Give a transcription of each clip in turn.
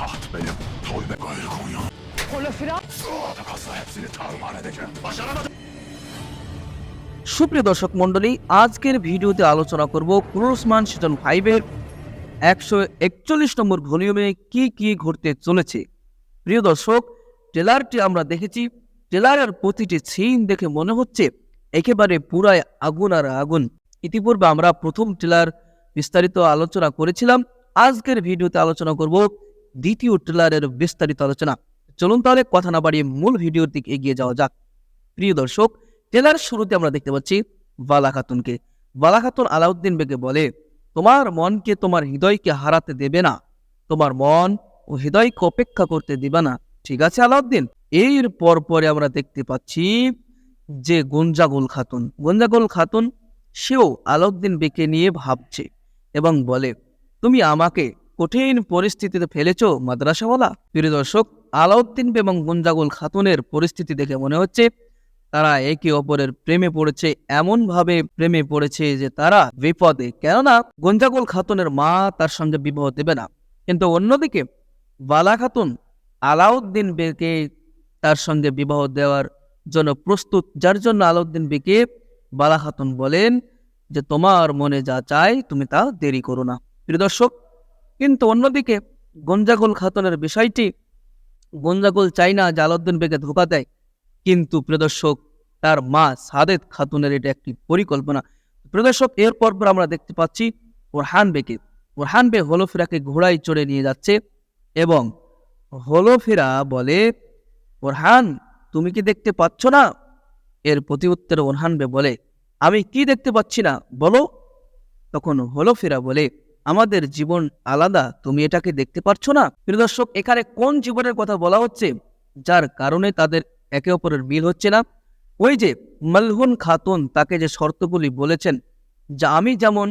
Taht benim. Toy gayrı Konya. Hepsini tarumar edeceğim. Başaramadım. সুপ্রিয় দর্শক মণ্ডলী, আজকের ভিডিওতে আলোচনা করব ক্রুসমান সিজন ফাইভের একশো একচল্লিশ নম্বর ভলিউমে কি কি ঘটতে চলেছে প্রিয় দর্শক, ট্রেলারটি আমরা দেখেছি ট্রেলারের প্রতিটি সিন দেখে মনে হচ্ছে একেবারে পুরায় আগুন আর আগুন ইতিপূর্বে আমরা প্রথম ট্রেলার বিস্তারিত আলোচনা করেছিলাম আজকের ভিডিওতে আলোচনা করব দ্বিতীয় ট্রেলারের বিস্তারিত আলোচনা। চলুন তাহলে কথা না বাড়িয়ে মূল ভিডিওর দিকে এগিয়ে যাওয়া যাক। প্রিয় দর্শক, ট্রেলার শুরুতে আমরা দেখতে পাচ্ছি বালা খাতুনকে। বালা খাতুন আলাউদ্দিন বেগে বলে, তোমার মনকে তোমার হৃদয়কে হারাতে দেবে না। তোমার মন ও হৃদয়কে অপেক্ষা করতে দিবে না। ঠিক আছে আলাউদ্দিন? এর পর পরে আমরা দেখতে পাচ্ছি যে গঞ্জাগোল খাতুন। গঞ্জাগোল খাতুন সেও আলাউদ্দিন বেকে নিয়ে ভাবছে এবং বলে, তুমি আমাকে কঠিন পরিস্থিতিতে ফেলেছ, মাদ্রাসাওয়ালা? প্রিয় দর্শক, আলাউদ্দিন এবং গুঞ্জাগুল খাতুনের পরিস্থিতি দেখে মনে হচ্ছে তারা একে অপরের প্রেমে পড়েছে, এমনভাবে প্রেমে পড়েছে যে তারা বিপদে। কেননা, গঞ্জাগুল খাতুনের মা তার সঙ্গে বিবাহ দেবে না। কিন্তু অন্যদিকে, বালা খাতুন আলাউদ্দিন বেকে তার সঙ্গে বিবাহ দেওয়ার জন্য প্রস্তুত, যার জন্য আলাউদ্দিন বেকে বালা খাতুন বলেন যে, তোমার মনে যা চাই, তুমি তা দেরি করো না। প্রিয় দর্শক কিন্তু অন্যদিকে গঞ্জাগোল খাতুনের বিষয়টি, গঞ্জাগোল চাই না যে আলাউদ্দিন বেগে ধোকা দেয়। কিন্তু প্রদর্শক তার মা সাদেত খাতুনের এটা একটি পরিকল্পনা। প্রদর্শক এর পর পর আমরা দেখতে পাচ্ছি ওরহান বেকে ওরহান বে হলোফেরাকে ঘোড়ায় চড়ে নিয়ে যাচ্ছে এবং হলোফেরা বলে, ওরহান, তুমি কি দেখতে পাচ্ছ না? এর প্রতি উত্তরে ওরহান বে বলে, আমি কি দেখতে পাচ্ছি না? বলো। তখন হলোফেরা বলে আমাদের জীবন আলাদা, তুমি এটাকে দেখতে পারছ না? প্রিয় দর্শক, এখানে কোন জীবনের কথা বলা হচ্ছে? যার কারণে তাদের একে অপরের মিল হচ্ছে না। ওই যে মালহুন খাতুন তাকে যে শর্তগুলি বলেছেন, যা আমি যেমন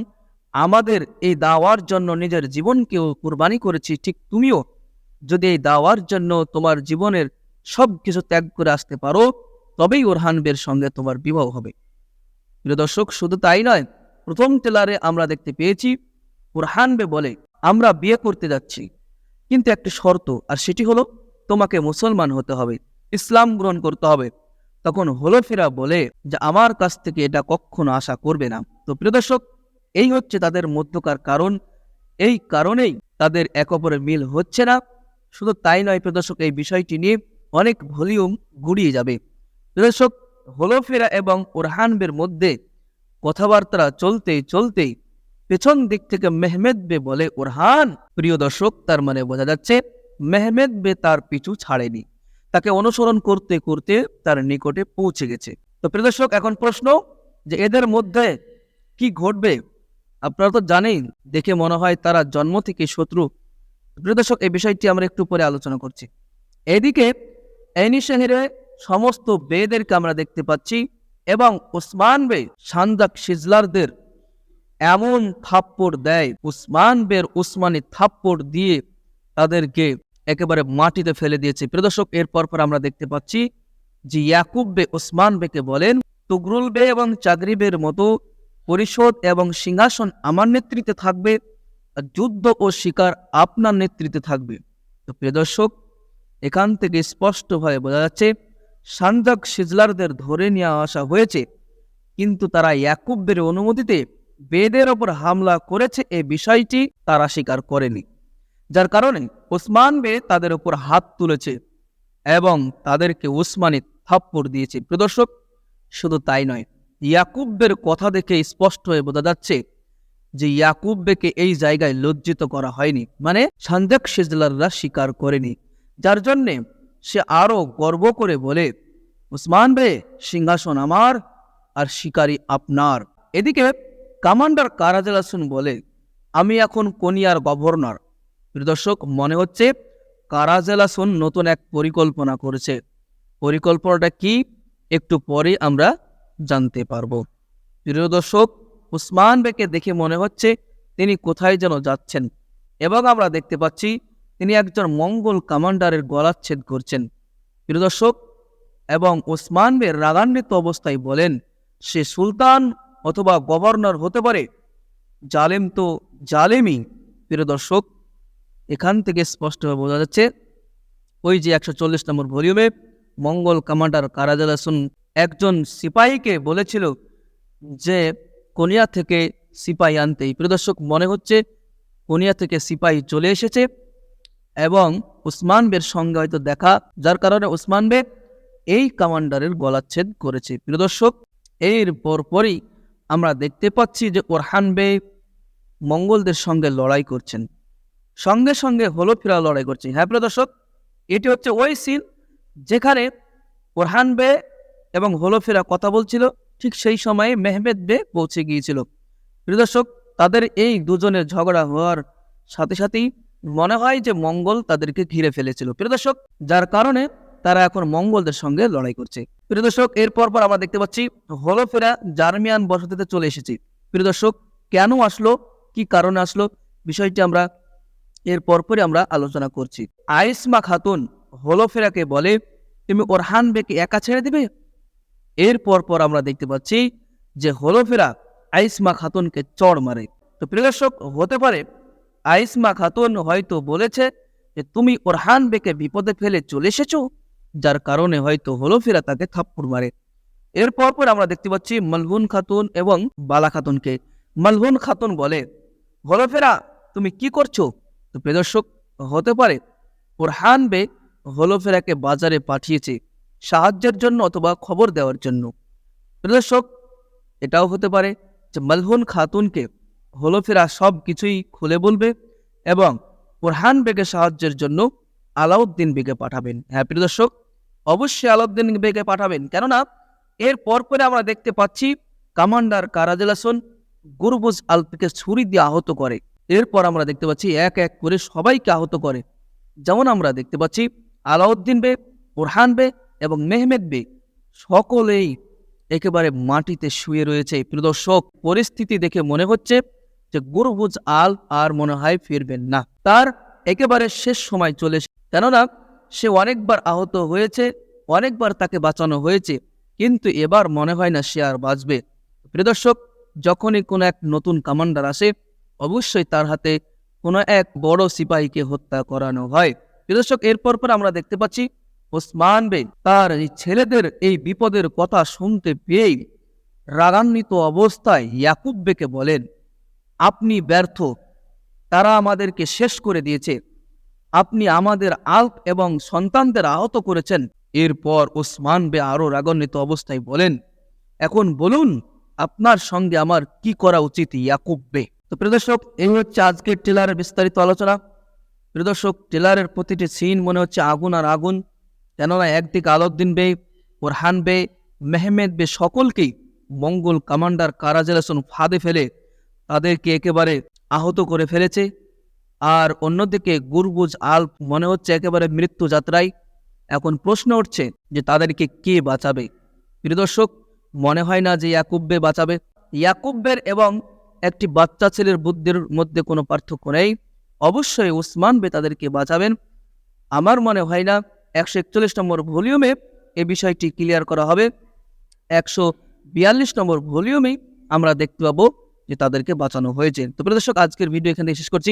আমাদের এই দাওয়ার জন্য নিজের জীবনকেও কুরবানি করেছি, ঠিক তুমিও যদি এই দাওয়ার জন্য তোমার জীবনের সব কিছু ত্যাগ করে আসতে পারো, তবেই ওরহানবের সঙ্গে তোমার বিবাহ হবে। প্রিয় দর্শক, শুধু তাই নয়, প্রথম টেলারে আমরা দেখতে পেয়েছি ওরহানবে বলে, আমরা বিয়ে করতে যাচ্ছি। কিন্তু একটি শর্ত, আর সেটি হলো তোমাকে মুসলমান হতে হবে, ইসলাম গ্রহণ করতে হবে। তখন হলোফেরা বলে, যে আমার কাছ থেকে এটা কখনো আশা করবে না। তো প্রিয় দর্শক, এই হচ্ছে তাদের মধ্যকার কারণ। এই কারণেই তাদের এক অপরের মিল হচ্ছে না। শুধু তাই নয় প্রিয় দর্শক, এই বিষয়টি নিয়ে অনেক ভলিউম গুড়িয়ে যাবে। প্রিয় দর্শক হলোফেরা এবং ওরহানবের মধ্যে কথাবার্তা চলতে চলতেই পেছন দিক থেকে মেহমেদ বে বলে, ওরহান, প্রিয় দর্শক, তার মানে বোঝা যাচ্ছে মেহমেদ বে তার পিছু ছাড়েনি। তাকে অনুসরণ করতে করতে তার নিকটে পৌঁছে গেছে। তো প্রিয় দর্শক, এখন প্রশ্ন যে এদের মধ্যে কি ঘটবে? আপনারা তো জানেন, দেখে মনে হয় তারা জন্ম থেকে শত্রু। প্রিয় দর্শক, এই বিষয়টি আমরা একটু পরে আলোচনা করছি। এদিকে এনি শহরে সমস্ত বেদেরকে আমরা দেখতে পাচ্ছি এবং ওসমান বে সান্দাক সিজলারদের এমন থাপ্পড় দেয়, উসমান বের উসমানি থাপ্পড় দিয়ে তাদেরকে একেবারে মাটিতে ফেলে দিয়েছে। প্রদর্শক এরপর পর আমরা দেখতে পাচ্ছি যে ইয়াকুব বে ওসমান বেকে বলেন, তুগরুল বে এবং চাকরি বের মতো পরিষদ এবং সিংহাসন আমার নেতৃত্বে থাকবে যুদ্ধ ও শিকার আপনার নেতৃত্বে থাকবে। তো প্রিয় দর্শক, এখান থেকে স্পষ্টভাবে বোঝা যাচ্ছে সান্দাক সিজলারদের ধরে নিয়ে আসা হয়েছে, কিন্তু তারা ইয়াকুব্বের অনুমতিতে বেদের ওপর হামলা করেছে এই বিষয়টি তারা স্বীকার করেনি। যার কারণে ওসমান বে তাদের উপর হাত তুলেছে এবং তাদেরকে উসমানি থাপ্পড় দিয়েছে। প্রদর্শক শুধু তাই নয় ইয়াকুব্বের কথা দেখে স্পষ্ট হয়ে বোঝা যাচ্ছে যে ইয়াকুব্বেকে এই জায়গায় লজ্জিত করা হয়নি। মানে সানজাক সিজলাররা স্বীকার করেনি। যার জন্যে সে আরও গর্ব করে বলে উসমান বে, সিংহাসন আমার আর শিকারী আপনার। এদিকে কমান্ডার কারাজালাসুন বলে, আমি এখন কোনিয়ার গভর্নর। দর্শক, মনে হচ্ছে কারাজেলাসন নতুন এক পরিকল্পনা করেছে। পরিকল্পনাটা কি? একটু পরে আমরা জানতে পারব। প্রিয় দর্শক, উসমান বেকে দেখে মনে হচ্ছে তিনি কোথায় যেন যাচ্ছেন এবং আমরা দেখতে পাচ্ছি তিনি একজন মঙ্গল কমান্ডারের গলাচ্ছেদ করছেন। প্রিয় দর্শক, এবং ওসমান বে রাগান্বিত অবস্থায় বলেন, সে সুলতান অথবা গভর্নর হতে পারে। জালেম তো জালেমই, প্রিয় দর্শক। এখান থেকে স্পষ্টভাবে বোঝা যাচ্ছে, ওই যে একশো চল্লিশ নম্বর ভলিউমে মঙ্গল কমান্ডার কারাজালাসুন একজন সিপাহীকে বলেছিল যে, কোনিয়া থেকে সিপাহী আনতেই। প্রিয় দর্শক, মনে হচ্ছে কোনিয়া থেকে সিপাহী চলে এসেছে এবং উসমান বের সঙ্গে হয়তো দেখা, যার কারণে উসমান বে এই কমান্ডারের গলাচ্ছেদ করেছে। প্রিয় দর্শক এর পরপরই আমরা দেখতে পাচ্ছি যে ওরহান বে মঙ্গলদের সঙ্গে লড়াই করছেন। সঙ্গে সঙ্গে হলো ফিরা লড়াই করছে। হ্যাঁ প্রিয় দর্শক, এটি হচ্ছে ওই সিন যেখানে ওরহান বে এবং হলোফেরা কথা বলছিল, ঠিক সেই সময়ে মেহমেদ বে পৌঁছে গিয়েছিল। প্রিয় দর্শক, তাদের এই দুজনের ঝগড়া হওয়ার সাথে সাথেই মনে হয় যে মঙ্গল তাদেরকে ঘিরে ফেলেছিল। প্রিয় দর্শক, যার কারণে তারা এখন মঙ্গলদের সঙ্গে লড়াই করছে। প্রিয় দর্শক, এরপর পর আমরা দেখতে পাচ্ছি হলোফেরা জার্মিয়ান বসতিতে চলে এসেছি। প্রিয় দর্শক, কেন আসলো? কি কারণে আসলো? বিষয়টি আমরা এর পরপরই আমরা আলোচনা করছি। আইসমা খাতুন হলোফেরাকে বলে, তুমি ওরহান বেকে একা ছেড়ে দিবে? এর পরপর আমরা দেখতে পাচ্ছি যে হলোফেরা আইসমা খাতুনকে চড় মারে। তো প্রিয় দর্শক, হতে পারে আইসমা খাতুন হয়তো বলেছে যে, তুমি ওরহান বেকে বিপদে ফেলে চলে এসেছ? যার কারণে হয়তো হলোফেরা তাকে থাপ্পড় মারে। এর পরপর আমরা দেখতে পাচ্ছি মলহুন খাতুন এবং বালা খাতুনকে। মলহুন খাতুন বলে, হলোফেরা, তুমি কি করছ? তো প্রিয় দর্শক, হতে পারে ওরহান বে হলোফেরাকে বাজারে পাঠিয়েছে সাহায্যের জন্য অথবা খবর দেওয়ার জন্য। প্রিয় দর্শক, এটাও হতে পারে যে মলহুন খাতুনকে হলোফেরা সব কিছুই খুলে বলবে এবং ওরহান বেগে সাহায্যের জন্য আলাউদ্দিন বেগে পাঠাবেন। হ্যাঁ প্রিয় দর্শক অবশ্যই আলাউদ্দিন বেগে পাঠাবেন। কেননা, এর পর পরে আমরা দেখতে পাচ্ছি কমান্ডার কারাজেলাসন গুরবুজ আলপিকে ছুরি দিয়ে আহত করে। এরপর আমরা দেখতে পাচ্ছি এক এক করে সবাইকে আহত করে। যেমন আমরা দেখতে পাচ্ছি আলাউদ্দিন বে ওরহান বে এবং মেহমেদ বে। সকলেই একেবারে মাটিতে শুয়ে রয়েছে। প্রদর্শক পরিস্থিতি দেখে মনে হচ্ছে যে গুরবুজ আল আর মনে হয় ফিরবেন না। তার একেবারে শেষ সময় চলে কেননা সে অনেকবার আহত হয়েছে, অনেকবার তাকে বাঁচানো হয়েছে, কিন্তু এবার মনে হয় না সে আর বাঁচবে। প্রিয় দর্শক, যখনই কোনো এক নতুন কমান্ডার আসে, অবশ্যই তার হাতে কোনো এক বড় সিপাহীকে হত্যা করানো হয়। প্রিয় দর্শক, এরপর পর আমরা দেখতে পাচ্ছি ওসমান বে তার এই ছেলেদের এই বিপদের কথা শুনতে পেয়েই রাগান্বিত অবস্থায় ইয়াকুব বেকে বলেন, আপনি ব্যর্থ। তারা আমাদেরকে শেষ করে দিয়েছে। আপনি আমাদের আল্প এবং সন্তানদের আহত করেছেন। এরপর ওসমান বে আরও রাগান্বিত অবস্থায় বলেন, এখন বলুন, আপনার সঙ্গে আমার কি করা উচিত ইয়াকুব বে? তো প্রিয়দর্শক এই হচ্ছে আজকের টেলারের বিস্তারিত আলোচনা। প্রিয়দর্শক টেলারের প্রতিটি সিন মনে হচ্ছে আগুন আর আগুন। কেননা একদিকে আলাউদ্দিন বে, ওরহান বে, মেহমেদ বে সকলকেই মঙ্গল কমান্ডার কারাজেলাসন ফাঁদে ফেলে তাদেরকে একেবারে আহত করে ফেলেছে। আর অন্যদিকে গুরগুজ আল মনে হচ্ছে একেবারে মৃত্যু যাত্রায়। এখন প্রশ্ন উঠছে যে তাদেরকে কে বাঁচাবে? প্রিয় দর্শক, মনে হয় না যে ইয়াকুব্বে বাঁচাবে। ইয়াকুব্বের এবং একটি বাচ্চা ছেলের বুদ্ধির মধ্যে কোনো পার্থক্য নেই। অবশ্যই উসমান বে তাদেরকে বাঁচাবেন। আমার মনে হয় না একশো একচল্লিশ নম্বর ভলিউমে এ বিষয়টি ক্লিয়ার করা হবে। একশো বিয়াল্লিশ নম্বর ভলিউমেই আমরা দেখতে পাবো যে তাদেরকে বাঁচানো হয়েছে। তো প্রিয় দর্শক, আজকের ভিডিও এখানে শেষ করছি।